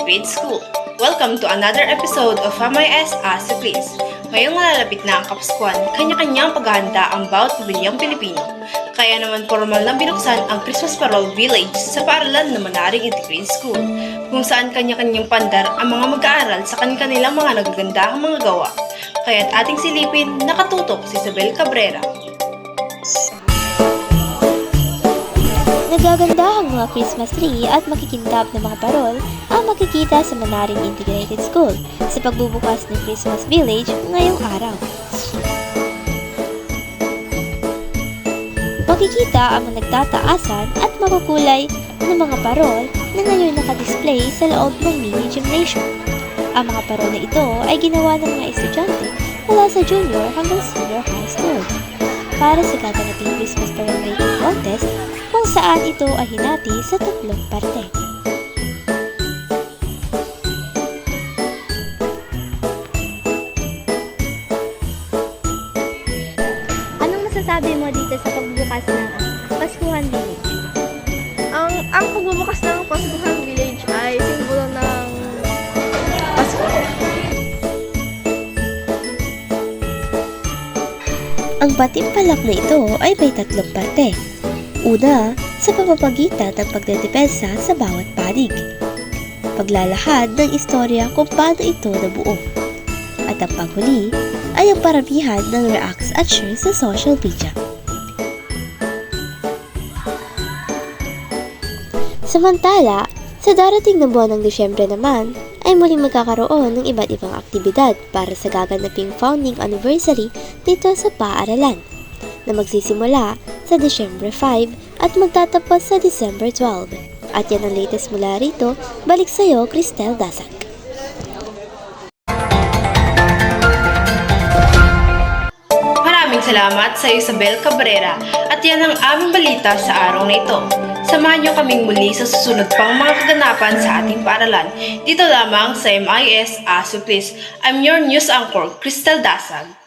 Grade School. Welcome to another episode of MIS As You Please. Ngayong nalalapit na ang Kapskuan, kanya-kanyang paghahanda ang bawat pamilyang Pilipino. Kaya naman formal na binuksan ang Christmas Parol Village sa paaralan ng Manaring Integrated School, kung saan kanya-kanyang pandar ang mga mag-aaral sa kanilang mga nagagandahang mga gawa. Kaya't ating silipin, nakatutok si Isabel Cabrera. Nagaganda ang mga Christmas tree at makikintab na mga parol ang makikita sa Manaring Integrated School sa pagbubukas ng Christmas Village ngayong araw. Makikita ang mga nagtataasan at makukulay na mga parol na ngayon nakadisplay sa loob ng mini gymnasium. Ang mga parol na ito ay ginawa ng mga estudyante mula sa junior hanggang senior high school para sa gaganaping Christmas Making Contest saan ito ay hinati sa tatlong parte. Anong masasabi mo dito sa pagbubukas ng Paskuhan Village? Ang ang pagbubukas ng Paskuhan Village ay simbolo ng Pasko. Ang patimpalak na ito ay may tatlong parte. Una, sa pamamagitan ng pagdedepensa sa bawat panig. Paglalahad ng istorya kung paano ito nabuo. At ang panghuli ay ang paramihan ng reacts at shares sa social media. Samantala, sa darating na buwan ng Disyembre naman, ay muling magkakaroon ng iba't ibang aktibidad para sa gaganaping founding anniversary dito sa paaralan na magsisimula sa Disyembre 5 at magtatapos sa December 12. At yan ang latest mula rito, balik sa'yo, Cristel Dasak. Maraming salamat sa Isabel Cabrera at yan ang aming balita sa araw na ito. Samahan niyo kaming muli sa susunod pang mga kaganapan sa ating paaralan. Dito lamang sa MIS ASU Please. I'm your news anchor, Crystal Dasag.